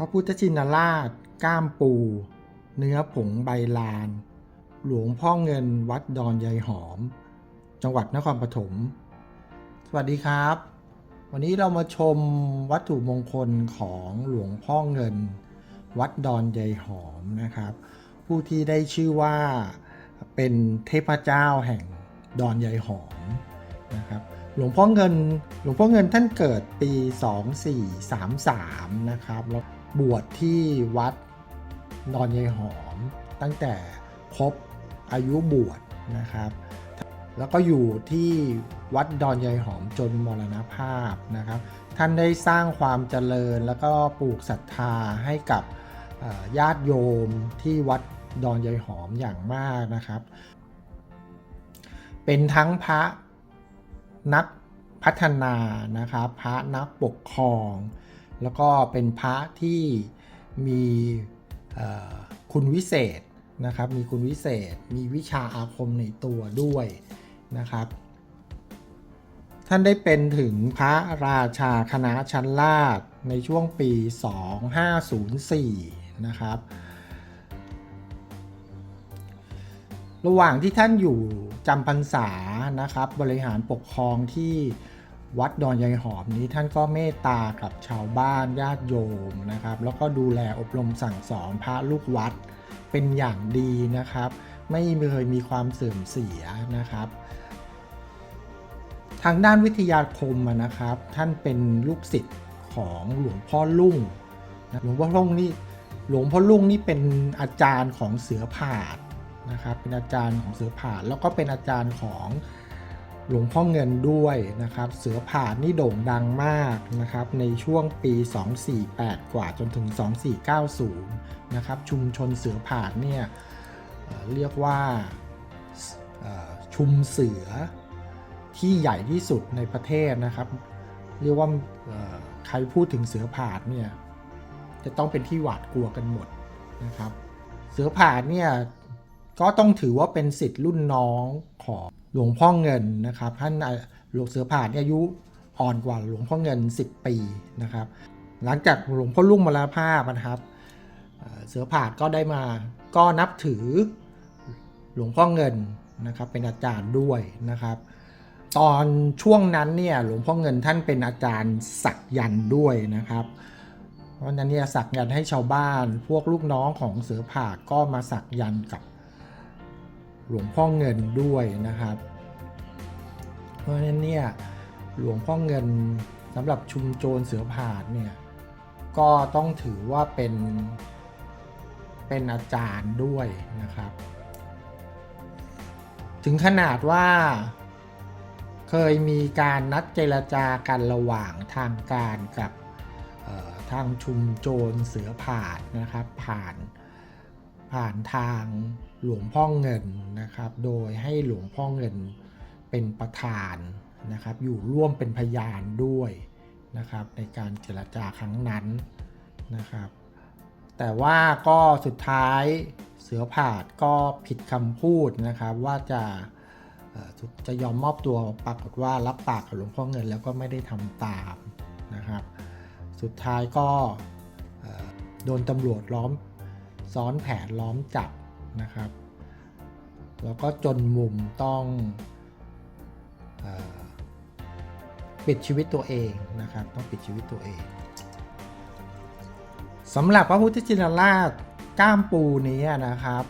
ระพุทธชินราช ก้ามปู เนื้อผงใบลาน หลวงพ่อเงินวัดดอนยายหอม จังหวัดนครปฐม สวัสดีครับ วันนี้เรามาชมวัตถุมงคลของหลวงพ่อเงิน วัดดอนยายหอมนะครับ ผู้ที่ได้ชื่อว่าเป็นเทพเจ้าแห่งดอนยายหอมนะครับหลวงพ่อเงิน หลวงพ่อเงินท่านเกิดปี 2433 นะครับแล้ว บวชที่วัดดอนยายหอม ตั้งแต่ครบอายุบวชนะครับ แล้วก็อยู่ที่วัดดอนยายหอมจนมรณภาพนะครับ ท่านได้สร้างความเจริญแล้วก็ปลูกศรัทธาให้กับญาติโยมที่วัดดอนยายหอมอย่างมากนะครับ เป็นทั้งพระนักพัฒนานะครับ พระนักปกครอง แล้วก็เป็นพระที่มีคุณวิเศษนะครับ มีคุณวิเศษ มีวิชาอาคมในตัวด้วยนะครับ ท่านได้เป็นถึงพระราชาคณะชั้นลาดในช่วงปี 2504 นะครับ ระหว่างที่ท่านอยู่จำพรรษานะครับ บริหารปกครองที่ วัดดอนยายหอมนี้ท่านก็เมตตากับชาวบ้านญาติโยมนะครับ แล้วก็ดูแลอบรมสั่งสอนพระลูกวัดเป็นอย่างดีนะครับ ไม่เคยมีความเสื่อมเสียนะครับ ทางด้านวิทยาคมนะครับ ท่านเป็นลูกศิษย์ของหลวงพ่อลุ่งนะหลวงพ่อลุ่งนี่หลวงพ่อลุ่งนี่เป็นอาจารย์ของเสือผาดนะครับ เป็นอาจารย์ของเสือผาดแล้วก็เป็นอาจารย์ของ หลวงพ่อเงินด้วยนะครับ เสือผาดนี่โด่งดังมากนะครับ ในช่วงปี 248 กว่าจนถึง 2490 นะครับ ชุมชนเสือผาดเนี่ยเรียกว่าชุมเสือที่ใหญ่ที่สุดในประเทศนะครับ เรียกว่าใครพูดถึงเสือผาดเนี่ยจะต้องเป็นที่หวาดกลัวกันหมดนะครับ เสือผาดเนี่ย ก็ต้องถือว่าเป็นสิทธิ์รุ่นน้องของหลวงพ่อเงินนะครับท่านหลวงเสือผาดเนี่ยอายุอ่อนกว่าหลวงพ่อเงิน 10 ปีนะครับ หลังจากหลวงพ่อลุ่งมรณภาพนะครับเสือผาดก็ได้มาก็นับถือหลวงพ่อเงินนะครับเป็นอาจารย์ด้วยนะครับ ตอนช่วงนั้นเนี่ยหลวงพ่อเงินท่านเป็นอาจารย์สักยันต์ด้วยนะครับ เพราะฉะนั้นเนี่ยสักยันต์ให้ชาวบ้าน พวกลูกน้องของเสือผ่าก็มาสักยันต์กับ หลวงพ่อเงินด้วยนะครับ เพราะฉะนั้นเนี่ยหลวงพ่อเงินสำหรับชุมโจรเสือผาดเนี่ยก็ต้องถือว่าเป็นเป็นอาจารย์ด้วยนะครับ ถึงขนาดว่าเคยมีการนัดเจรจากันระหว่างทางการกับทางชุมโจรเสือผาดนะครับ ผ่าน ผ่านทางหลวงพ่อเงินนะครับ โดยให้หลวงพ่อเงินเป็นประธานนะครับ อยู่ร่วมเป็นพยานด้วยนะครับ ในการเจรจาครั้งนั้นนะครับ แต่ว่าก็สุดท้ายเสือผาดก็ผิดคำพูดนะครับ ว่าจะจะยอมมอบตัวปรากฏว่ารับปากกับหลวงพ่อเงินแล้วก็ไม่ได้ทำตามนะครับ สุดท้ายก็โดนตำรวจล้อม ซ้อนแผนล้อมจับนะครับ แล้วก็จนมุมต้องอปิดชีวิตตัวเองนะครับ ต้องปิดชีวิตตัวเองสำหรับพระพุทธชินราชก้ามปูนี้นะครับ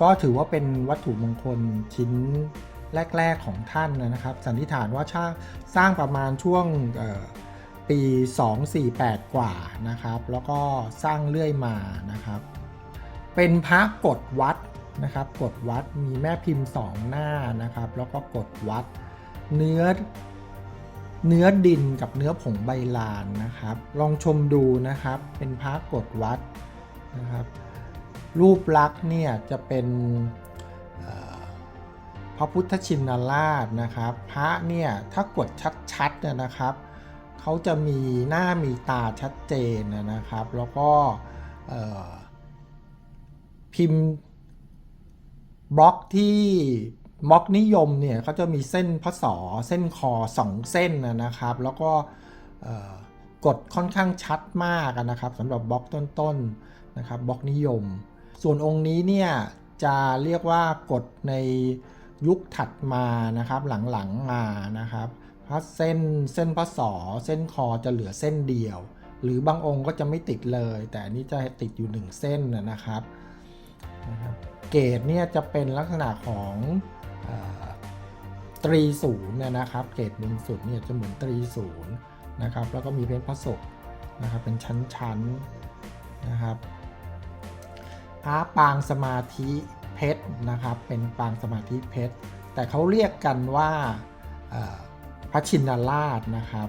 ก็ถือว่าเป็นวัตถุมงคลชิ้นแรก ๆ ของท่านนะครับ สันนิษฐานว่าช่างสร้างประมาณช่วงเอ่อปี 248 กว่านะครับ แล้วก็สร้างเรื่อยมานะครับ เป็นพระกฎวัดนะครับกฎวัดมีแม่พิมพ์สองหน้านะครับ แล้วก็กฎวัดเนื้อเนื้อดินกับเนื้อผงใบลานนะครับ ลองชมดูนะครับ เป็นพระกฎวัดนะครับ รูปลักษณ์เนี่ยจะเป็นพระพุทธชินราชนะครับ พระเนี่ยถ้ากดชัดๆเนี่ยนะครับเขาจะมีหน้ามีตาชัดเจนนะครับ แล้วก็ พิมพ์บล็อกที่บล็อกนิยมเนี่ยเขาจะมีเส้นพศเส้นคอสองเส้นนะครับ แล้วก็กฎค่อนข้างชัดมากนะครับสำหรับบล็อกต้นๆนะครับบล็อกนิยม ส่วนองค์นี้เนี่ยจะเรียกว่ากฎในยุคถัดมานะครับหลังๆมานะครับเพราะเส้นเส้นพระสอเส้นคอจะเหลือเส้นเดียว หรือบางองค์ก็จะไม่ติดเลย แต่อันนี้จะติดอยู่หนึ่งเส้นนะครับ นะครับเกรดเนี่ยจะเป็นลักษณะของอตรีศูนย์นนะครับ เกรดบนสุดเนี่ยจะเหมือนตรีศูนย์นะครับ แล้วก็มีเพชรพระศกนะครับ เป็นชั้นๆนะครับพระปางสมาธิเพชรนะครับ เป็นปางสมาธิเพชร แต่เขาเรียกกันว่าพระชินราชนะครับ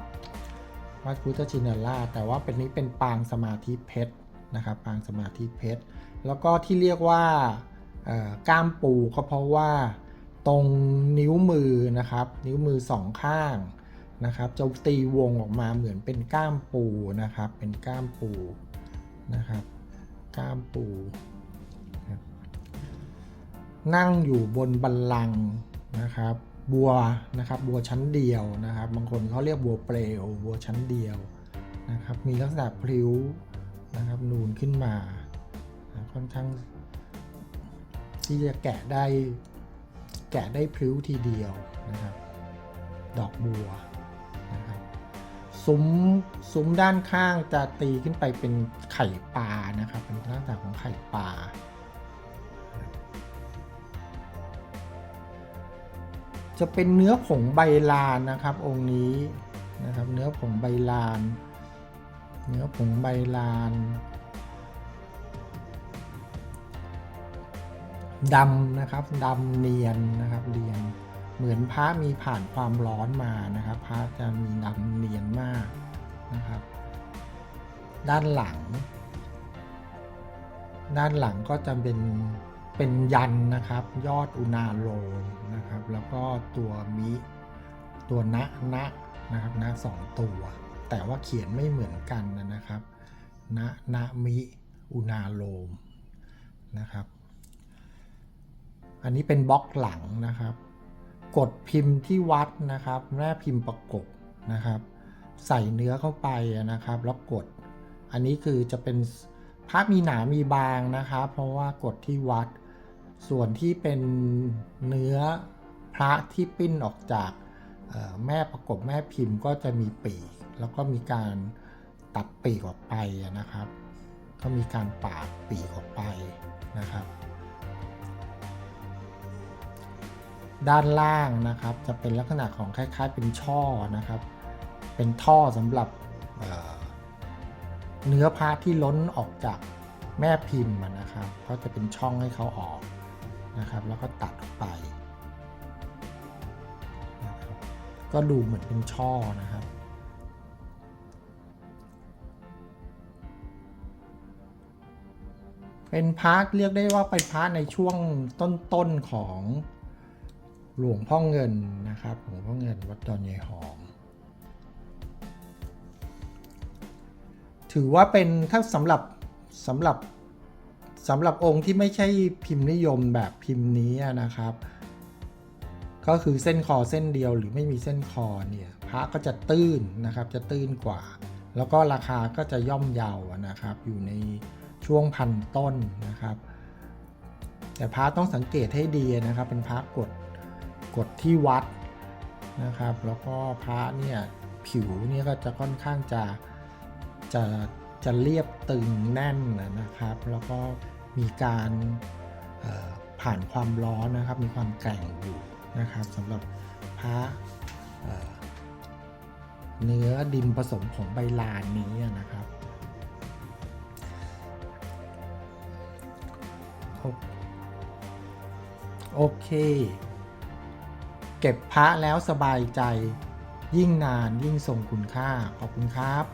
พระพุทธชินราช แต่ว่าเป็นนี้เป็นปางสมาธิเพชรนะครับ ปางสมาธิเพชร แล้วก็ที่เรียกว่าก้ามปูก็เพราะว่าตรงนิ้วมือนะครับ นิ้วมือสองข้างนะครับจะตีวงออกมาเหมือนเป็นก้ามปูนะครับ เป็นก้ามปูนะครับ ก้ามปู นั่งอยู่บนบัลลังนะครับ บัวนะครับบัวชั้นเดียวนะครับ บางคนเขาเรียกบัวเปลวบัวชั้นเดียวนะครับ มีลักษณะพลิ้วนะครับนูนขึ้นมา ค่อนข้าง ที่จะแกะได้แกะได้พริ้วทีเดียวนะครับ ดอกบัวนะครับซุ้มซุ้มด้านข้างจะตีขึ้นไปเป็นไข่ปลานะครับ เป็นลักษณะของไข่ปลาจะเป็นเนื้อผงใบลานนะครับ องค์นี้นะครับ เนื้อผงใบลาน เนื้อผงใบลาน ดำนะครับดำเนียนนะครับเรียน เหมือนพระมีผ่านความร้อนมานะครับ พระจะมีดำเนียนมากนะครับ ด้านหลัง ด้านหลังก็จะเป็นเป็นยันนะครับ ยอดอุณาโลมนะครับ แล้วก็ตัวมิตัวณณนะครับณสองตัว แต่ว่าเขียนไม่เหมือนกันนะครับณณมิอุณาโลมนะครับ อันนี้เป็นบล็อกหลังนะครับ กดพิมพ์ที่วัดนะครับแม่พิมพ์ประกบนะครับ ใส่เนื้อเข้าไปนะครับแล้วกด อันนี้คือจะเป็นพระมีหนามีบางนะครับ เพราะว่ากดที่วัด ส่วนที่เป็นเนื้อพระที่ปิ้นออกจากแม่ประกบแม่พิมพ์ก็จะมีปีก แล้วก็มีการตัดปีกออกไปนะครับ ก็มีการปาดปีกออกไปนะครับ ด้านล่างนะครับ จะเป็นลักษณะของคล้าย ๆ เป็นช่อนะครับ เป็นท่อสำหรับเนื้อผ้าที่ล้นออกจากแม่พิมพ์นะครับก็จะเป็นช่องให้เขาออกนะครับ แล้วก็ตัดออกไป ก็ดูเหมือนเป็นช่อนะครับ เป็นพาระเรียกได้ว่าเป็นพระในช่วงต้นๆของ หลวงพ่อเงินนะครับ หลวงพ่อเงินวัดดอนยายหอม ถือว่าเป็นถ้าสำหรับสำหรับสำหรับองค์ที่ไม่ใช่พิมพ์นิยมแบบพิมพ์นี้นะครับ ก็คือเส้นคอเส้นเดียวหรือไม่มีเส้นคอเนี่ยพระก็จะตื้นนะครับจะตื้นกว่า แล้วก็ราคาก็จะย่อมเยาวนะครับ อยู่ในช่วงพันต้นนะครับ แต่พระต้องสังเกตให้ดีนะครับ เป็นพระกด กดที่วัดนะครับ แล้วก็พระเนี่ยผิวเนี่ยก็จะค่อนข้างจะจะจะเรียบตึงแน่นนะครับ แล้วก็มีการผ่านความร้อนนะครับ มีความแกร่งอยู่นะครับสำหรับพระเนื้อดินผสมของใบลานนี้นะครับโอเค เก็บพระแล้วสบายใจ ยิ่งนานยิ่งทรงคุณค่า ขอบคุณครับ